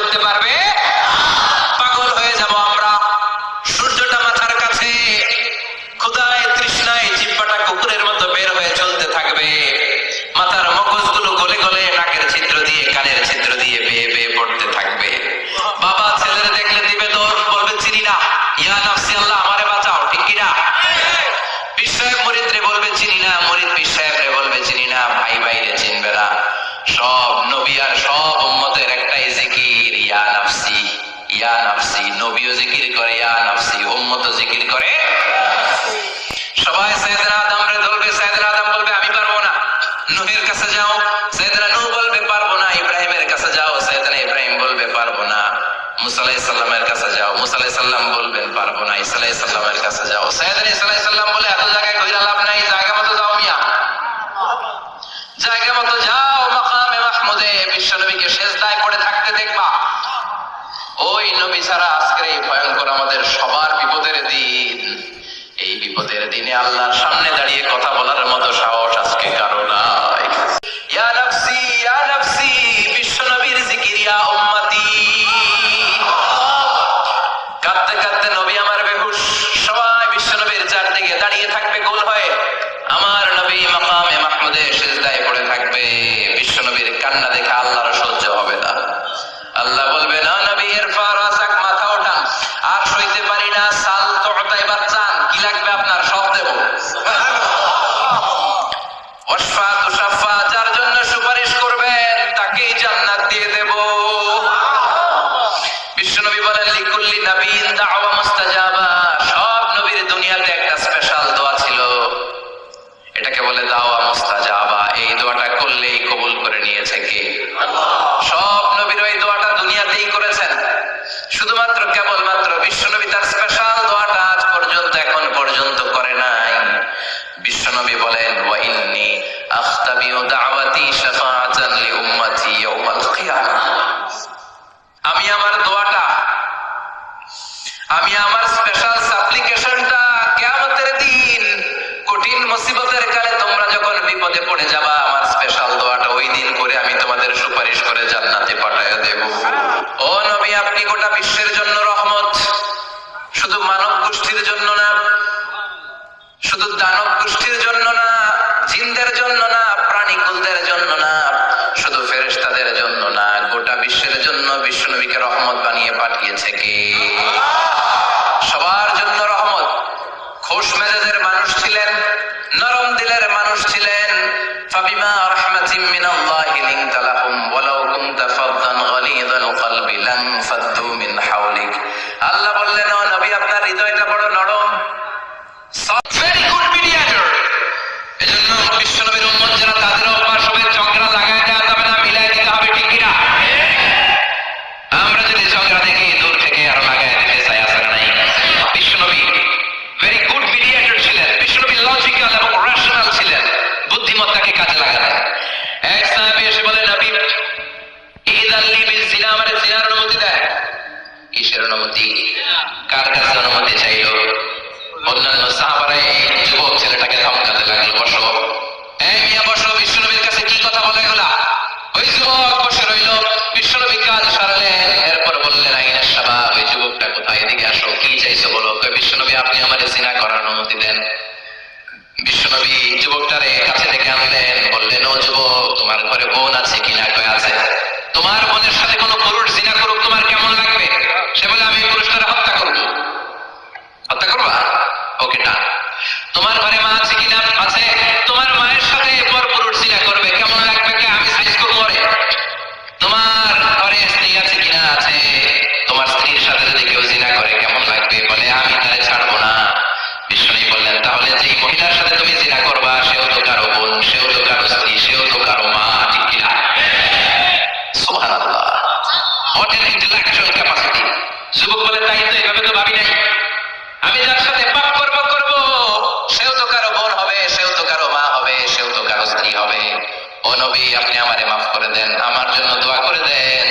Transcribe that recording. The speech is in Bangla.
চলতে পারবে? পাগল হয়ে যাব আমরা। সূর্যটা মাথার কাছে। ক্ষুদায় তৃষ্ণায় জিব্বাটা কুকুরের মতো বের হয়ে চলতে থাকবে। মাথার মগজগুলো গলে গলে নাকের ছিদ্র দিয়ে, কানের ছিদ্র দিয়ে বেয়ে বেয়ে পড়তে থাকবে। বাবা, ছেলের দেখলে দিবে দৌড় বলবে, চিনি না। ইয়া নাফসি আল্লাহ, আমারে বাঁচাও, ঠিক কিনা? ইয়া নাফসি, নবীও জিকির করে, ইয়া নাফসি উম্মত জিকির করে। সবাই সৈয়দনা আদমরে ধরবে আদম বলবে, আমি পারব না। কাছে যাও সৈয়দনা নূহ বলবে, পারব না। ইব্রাহিমের কাছে যাও সৈয়দনা ইব্রাহিম বলবে, পারব না। মুসা আলাইহিস সালামের কাছে যাও, মুসা আলাইহিস সালাম বলবেন, পারব না। ঈসা আলাইহিস সালামের কাছে যাও। সৈয়দনা ঈসা আলাইহিস সালাম বলে, এত জায়গায় দিনে আল্লাহর সামনে দাঁড়িয়ে কথা সব নবীর দুনিয়াতে দোয়াটা দুনিয়াতেই করেছেন। শুধুমাত্র কেবলমাত্র বিশ্বনবী তার স্পেশাল দোয়াটা আজ পর্যন্ত, এখন পর্যন্ত করে নাই। বিশ্বনবী বলেন আমি আমার দোয়াটা, আমি আমার স্পেশাল সাপ্লিকেশনটা দিন, কঠিন মুসিবতের কালে তোমরা যখন বিপদে পড়ে যাবা, আমার স্পেশাল দোয়াটা ওই দিন করে আমি তোমাদের সুপারিশ করে জান্নাতে পাঠায় দেব। ও নবী, আপনি গোটা বিশ্বের জন্য রহমত। শুধু মানব গোষ্ঠীর জন্য না, শুধু দানব গোষ্ঠীর জন্য না জিনদের জন্য না প্রাণীকুলদের জন্য না শুধু ফেরেশতাদের জন্য না গোটা বিশ্বের জন্য বিশ্বনবীকে রহমত বানিয়ে পাঠিয়েছে কে সবার জন্য রহমত খোশ মেজাজের মানুষ ছিলেন, নরম দিলের মানুষ ছিলেন। ফাবিমা মিন হাওলিক। আল্লাহ বললেন নবী, আপনার হৃদয়টা বড় নরম বুদ্ধিমত্তাকে কাজে লাগাতেন এক এসে বলে জিনা আমারে জিনার অনুমতি দেয়। অনুমতি? কার কাছে অনুমতি চাইলো? অন্যান্য সাহাবারা এই যুবক ছেলেটাকে ধমকাতে লাগল, বসো। এই মিয়া, বসো। বিশ্বনবীর কাছে কি কথা বলে ওই যুবক বসে রইল। বিশ্বনবী কাজ এরপর বললেন আইনের সাবা ওই যুবকটা কোথায়? এদিকে আসো। কি চাইছো বলো? বিশ্বনবী, আপনি আমার করার অনুমতি দেন। বিশ্বনবী যুবকটারে কাছে ডেকে আনলেন, বললেন, ও যুবক, তোমার ঘরে বোন আছে কিনা কয়, আছে। তোমার বোনের সাথে কোনো পুরুষ জিনা করুক, তোমার কেমন লাগবে? সে বলে, আমি পুরুষটারে হত্যা করব। হত্যা করবা? ওকে, ডান। তোমার ঘরে মা আছে কিনা আছে। তোমার মায়ের সাথে পর পুরুষ জিনা করবে, কেমন লাগবে কে? আমি সাইজ করব তোমার ঘরে স্ত্রী আছে কিনা আছে। তোমার স্ত্রীর সাথে যদি কেউ জিনা করে, কেমন লাগবে? বলে, আমি মহিলার সাথে তুমি জিনা করবা, সেও তো কারও বোন, সেও তো কারও স্ত্রী, সেও তো কারও মা ঠিক কিনা। ক্যাপাসিটি যুবক বলে, তাই তো এভাবে তো ভাবি নাই। আমি যার সাথে পাপ করব করব, সেও তো কারও বোন হবে, সেও তো কারও মা হবে, সেও তো কারও স্ত্রী হবে। ও নবী, আপনি আমারে মাফ করে দেন, আমার জন্য দোয়া করে দেন।